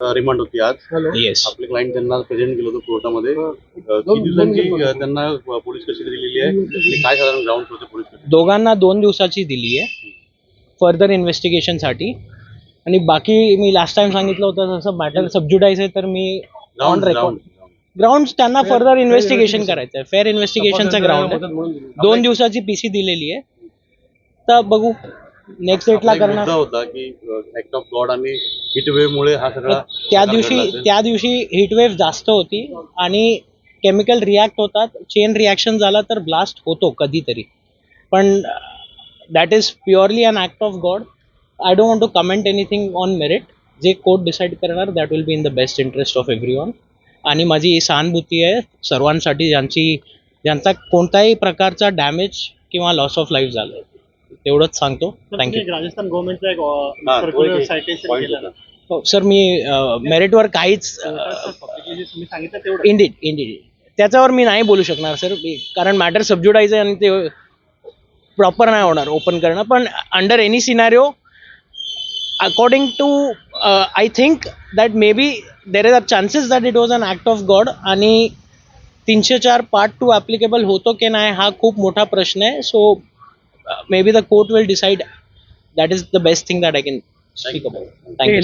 Remand होती आज. Yes आपले क्लायंट त्यांना प्रेझेंट केलं होतं कोर्टामध्ये. किती दिवसांची त्यांना पोलीस कस्टडी दिलेली आहे. आणि काय साधारण ग्राउंड होते पोलीस कस्टडी? दोघांना दोन दिवसाची दिली आहे. फर्दर इन्व्हेस्टिगेशनसाठी आणि बाकी मी लास्ट टाइम सांगितलं होतं तसं मॅटर सबज्युडाईज आहे तर मी ऑन रेकॉर्ड ग्राउंड त्यांना फर्दर इन्व्हेस्टिगेशन करायचं आहे फेअर इन्व्हेस्टिगेशनचं ग्राउंड आहे. दोन दिवसाची पीसी दिलेली आहे. तर बघू नेक्स्ट डेटला मुद्दा करणार. होता की ऍक्ट ऑफ गॉड आणि हिट वेव्ह मुळे हा सगळा त्या प्रकार दिवशी असेल. त्या दिवशी हीटवेव्ह जास्त होती आणि केमिकल रिॲक्ट होतात. चेन रिॲक्शन झाला तर ब्लास्ट होतो कधीतरी. पण that is purely an act of God I don't want to comment anything on merit जे कोर्ट डिसाईड करणार that will be in the best interest of everyone आणि माझी सहानुभूती आहे सर्वांसाठी ज्यांची ज्यांचा कोणत्याही प्रकारचा डॅमेज किंवा लॉस ऑफ लाईफ झालं. तेवढंच सांगतो. थँक्यू राजस्थान गव्हर्नमेंटचा एक हा, तो सर्क्युलर एक सायटेशन point केलं होता. सर मी मेरिटवर काहीच अ, Publicly तुम्ही सांगितलं तेवढं. इंडिड इंडिड त्याच्यावर मी नाही बोलू शकणार सर. कारण मॅटर सबज्युडाईज आहे आणि ते प्रॉपर नाही होणार ओपन करणं. पण under any scenario according to I think that may be there is a chances that it was an act of God आणि तीनशे चार पार्ट टू ॲप्लिकेबल होतो की नाही हा खूप मोठा प्रश्न आहे. So maybe the court will decide that is the best thing that I can speak about. Thank you.